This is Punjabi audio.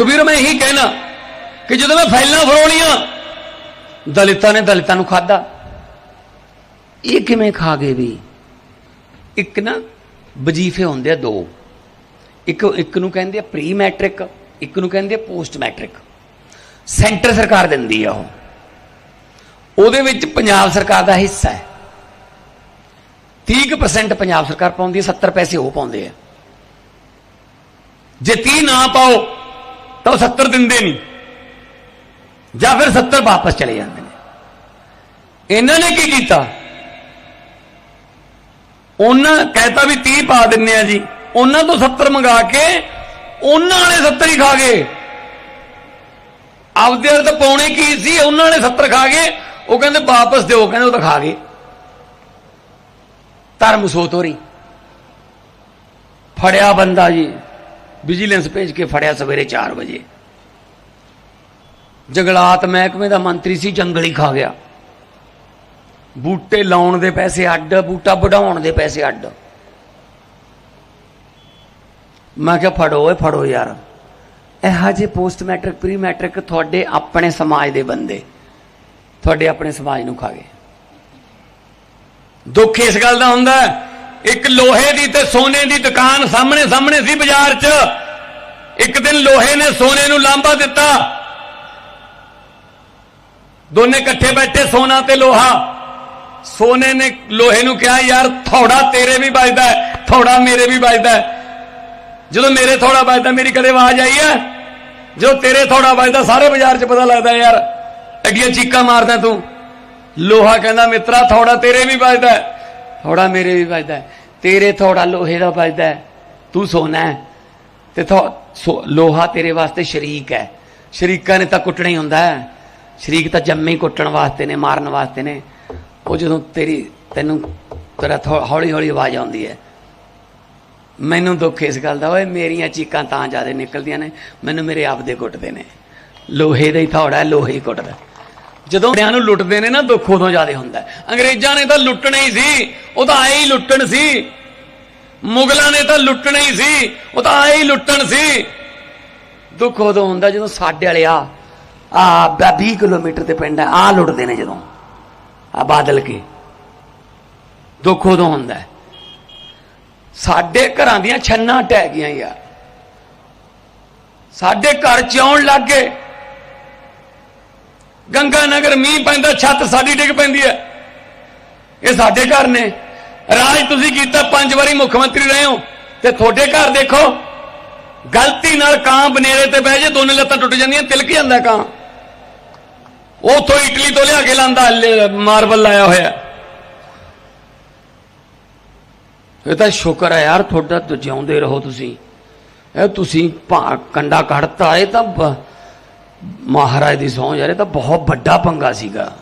ਸੁਬੀਰ ਮੈਂ ਇਹੀ ਕਹਿਣਾ ਕਿ ਜਦੋਂ ਮੈਂ ਫਾਈਲਾਂ ਫਰੋਲੀਆਂ ਦਲਿਤਾਂ ਨੇ ਦਲਿਤਾਂ ਨੂੰ ਖਾਦਾ ਇਹ ਕਿਵੇਂ ਖਾ ਗਏ ਵੀ? ਇੱਕ ਨਾ ਵਜੀਫੇ ਹੁੰਦੇ ਆ ਦੋ। ਇੱਕ ਇੱਕ ਨੂੰ ਕਹਿੰਦੇ ਆ ਪ੍ਰੀ ਮੈਟ੍ਰਿਕ ਇੱਕ ਨੂੰ ਕਹਿੰਦੇ ਆ ਪੋਸਟ ਮੈਟ੍ਰਿਕ ਸੈਂਟਰ ਸਰਕਾਰ ਦਿੰਦੀ ਆ ਉਹ। ਉਹਦੇ ਵਿੱਚ ਪੰਜਾਬ ਸਰਕਾਰ ਦਾ ਹਿੱਸਾ ਹੈ। 30% ਪੰਜਾਬ ਸਰਕਾਰ ਪਾਉਂਦੀ ਹੈ 70 ਪੈਸੇ ਉਹ ਪਾਉਂਦੇ ਆ। ਜੇ 30 ਨਾ ਪਾਓ ਤਾਂ ਉਹ 70 ਦਿੰਦੇ ਨਹੀਂ। ਜਾਂ ਫਿਰ 70 ਵਾਪਸ ਚਲੇ ਜਾਂਦੇ ਨੇ। ਇਹਨਾਂ ਨੇ ਕੀ ਕੀਤਾ? ਉਹਨਾਂ ਕਹਿਤਾ ਵੀ 30 ਪਾ ਦਿੰਨੇ ਆ ਜੀ। ਉਹਨਾਂ ਤੋਂ 70 ਮੰਗਾ ਕੇ ਉਹਨਾਂ ਵਾਲੇ 70 ਹੀ ਖਾ ਗਏ। ਆਪਦੇ ਵਾਲੇ ਤਾਂ ਪਾਉਣੇ ਕੀ ਸੀ, ਉਹਨਾਂ ਵਾਲੇ 70 ਖਾ ਗਏ। ਉਹ ਕਹਿੰਦੇ ਵਾਪਸ ਦਿਓ, ਕਹਿੰਦੇ ਉਹ ਤਾਂ ਖਾ ਗਏ। ਧਰਮ ਸੋਤੋਰੀ। ਫੜਿਆ ਬੰਦਾ ਜੀ। ਵਿਜੀਲੈਂਸ ਭੇਜ ਕੇ ਫੜਿਆ ਸਵੇਰੇ 4 ਵਜੇ। ਜੰਗਲਾਤ ਮਹਿਕਮੇ ਦਾ ਮੰਤਰੀ ਸੀ, ਜੰਗਲੀ ਖਾ ਗਿਆ। ਬੂਟੇ ਲਾਉਣ ਦੇ ਪੈਸੇ ਅੱਡ, ਬੂਟਾ ਵਢਾਉਣ ਦੇ ਪੈਸੇ ਅੱਡ। ਮੈਂ ਕਿਹਾ, ਫੜੋ ਓਏ, ਫੜੋ ਯਾਰ। ਇਹੋ ਜਿਹੇ ਪੋਸਟ ਮੈਟ੍ਰਿਕ ਪ੍ਰੀ ਮੈਟ੍ਰਿਕ ਤੁਹਾਡੇ ਆਪਣੇ ਸਮਾਜ ਦੇ ਬੰਦੇ। ਤੁਹਾਡੇ ਆਪਣੇ ਸਮਾਜ ਨੂੰ ਖਾ ਗਏ। ਦੁੱਖ ਇਸ ਗੱਲ ਦਾ ਹੁੰਦਾ ਇੱਕ ਲੋਹੇ ਦੀ ਤੇ ਸੋਨੇ ਦੀ ਦੁਕਾਨ ਸਾਹਮਣੇ ਸਾਹਮਣੇ ਸੀ ਬਾਜ਼ਾਰ 'ਚ। ਇੱਕ ਦਿਨ ਲੋਹੇ ਨੇ ਸੋਨੇ ਨੂੰ ਲਾਂਬਾ ਦਿੱਤਾ। ਦੋਨੇ ਇਕੱਠੇ ਬੈਠੇ ਸੋਨਾ ਤੇ ਲੋਹਾ। ਸੋਨੇ ਨੇ ਲੋਹੇ ਨੂੰ ਕਿਹਾ, ਯਾਰ, ਥੋੜਾ ਤੇਰੇ ਵੀ ਵੱਜਦਾ ਥੋੜਾ ਮੇਰੇ ਵੀ ਵੱਜਦਾ ਜਦੋਂ ਮੇਰੇ ਥੋੜਾ ਵੱਜਦਾ, ਮੇਰੀ ਕਦੇ ਆਵਾਜ਼ ਆਈ ਹੈ? ਜਦੋਂ ਤੇਰੇ ਥੋੜਾ ਵੱਜਦਾ, ਸਾਰੇ ਬਾਜ਼ਾਰ 'ਚ ਪਤਾ ਲੱਗਦਾ ਯਾਰ, ਐਡੀਆਂ ਚੀਕਾਂ ਮਾਰਦਾ ਤੂੰ। ਲੋਹਾ ਕਹਿੰਦਾ, ਮਿੱਤਰਾ, ਥੋੜਾ ਤੇਰੇ ਵੀ ਵੱਜਦਾ ਥੋੜਾ ਮੇਰੇ ਵੀ ਵੱਜਦਾ ਤੇਰੇ ਥੋੜਾ ਲੋਹੇ ਦਾ ਵੱਜਦਾ ਤੂੰ ਸੋਨਾ ਹੈ। ਤੇ ਥੋ- ਸੋ- ਲੋਹਾ ਤੇਰੇ ਵਾਸਤੇ ਸ਼ਰੀਕ ਹੈ। ਸ਼ਰੀਕਾਂ ਨੇ ਤਾਂ ਕੁੱਟਣਾ ਹੀ ਹੁੰਦਾ ਹੈ। ਸ਼ਰੀਕ ਤਾਂ ਜੰਮੇ ਹੀ ਕੁੱਟਣ ਵਾਸਤੇ ਨੇ, ਮਾਰਨ ਵਾਸਤੇ ਨੇ। ਉਹ ਜਦੋਂ ਤੇਰੀ ਤੈਨੂੰ ਤੇਰਾ ਹੌਲੀ ਹੌਲੀ ਆਵਾਜ਼ ਆਉਂਦੀ ਹੈ। ਮੈਨੂੰ ਦੁੱਖ ਇਸ ਗੱਲ ਦਾ, ਓਏ ਮੇਰੀਆਂ ਚੀਕਾਂ ਤਾਂ ਜ਼ਿਆਦਾ ਨਿਕਲਦੀਆਂ ਨੇ। ਮੈਨੂੰ ਮੇਰੇ ਆਪ ਦੇ ਕੁੱਟਦੇ ਨੇ। ਲੋਹੇ ਦਾ ਹੀ ਥੋੜਾ ਲੋਹੇ ਹੀ ਕੁੱਟਦਾ। ਜਦੋਂ ਬੰਦਿਆਂ ਨੂੰ ਲੁੱਟਦੇ ਨੇ ਨਾ, ਦੁੱਖ ਉਦੋਂ ਜ਼ਿਆਦਾ ਹੁੰਦਾ ਅੰਗਰੇਜ਼ਾਂ ਨੇ ਤਾਂ ਲੁੱਟਣਾ ਹੀ ਸੀ, ਉਹ ਤਾਂ ਆਏ ਹੀ ਲੁੱਟਣ ਸੀ। ਮੁਗਲਾਂ ਨੇ ਤਾਂ ਲੁੱਟਣਾ ਹੀ ਸੀ, ਉਹ ਤਾਂ ਆਏ ਹੀ ਲੁੱਟਣ ਸੀ। ਦੁੱਖ ਉਦੋਂ ਹੁੰਦਾ ਜਦੋਂ ਸਾਡੇ ਵਾਲੇ ਆ ਆ 20 ਕਿਲੋਮੀਟਰ ਤੇ ਪਿੰਡ ਹੈ, ਆ ਲੁੱਟਦੇ ਨੇ ਜਦੋਂ, ਆ ਬਾਦਲ ਕੇ। ਦੁੱਖ ਉਦੋਂ ਹੁੰਦਾ ਸਾਡੇ ਘਰਾਂ ਦੀਆਂ ਛੰਨਾਂ ਟਹਿ ਗਈਆਂ ਯਾਰ। ਸਾਡੇ ਘਰ ਚੌਣ ਲੱਗ ਗਏ। ਗੰਗਾ ਨਗਰ ਮੀਂਹ ਪੈਂਦਾ, ਛੱਤ ਸਾਡੀ ਡਿੱਗ ਪੈਂਦੀ ਹੈ। ਇਹ ਸਾਡੇ ਘਰ ਨੇ। ਰਾਜ ਤੁਸੀਂ ਕੀਤਾ, ਪੰਜ ਵਾਰੀ ਮੁੱਖ ਮੰਤਰੀ ਰਹੇ ਹੋ। ਤੇ ਤੁਹਾਡੇ ਘਰ ਦੇਖੋ, ਗਲਤੀ ਨਾਲ ਕਾਂ ਬਨੇਰੇ ਤੇ ਬਹਿ ਜੇ, ਦੋਨੇ ਲੱਤਾਂ ਟੁੱਟ ਜਾਂਦੀਆਂ, ਤਿਲਕ ਜਾਂਦਾ ਕਾਂ। ਉਥੋਂ ਇਟਲੀ ਤੋਂ ਲਿਆ ਕੇ ਲਾਂਦਾ ਮਾਰਬਲ ਲਾਇਆ ਹੋਇਆ। ਇਹ ਤਾਂ ਸ਼ੁਕਰ ਹੈ ਯਾਰ, ਤੁਹਾਡਾ ਜਿਉਂਦੇ ਰਹੋ ਤੁਸੀਂ। ਇਹ ਤੁਸੀਂ ਭਾ- ਕੰਡਾ ਕੱਢਤਾ, ਇਹ ਤਾਂ ਮਹਾਰਾਜ ਦੀ ਸਹੁੰ ਯਾਰ ਇਹ ਤਾਂ ਬਹੁਤ ਵੱਡਾ ਪੰਗਾ ਸੀਗਾ।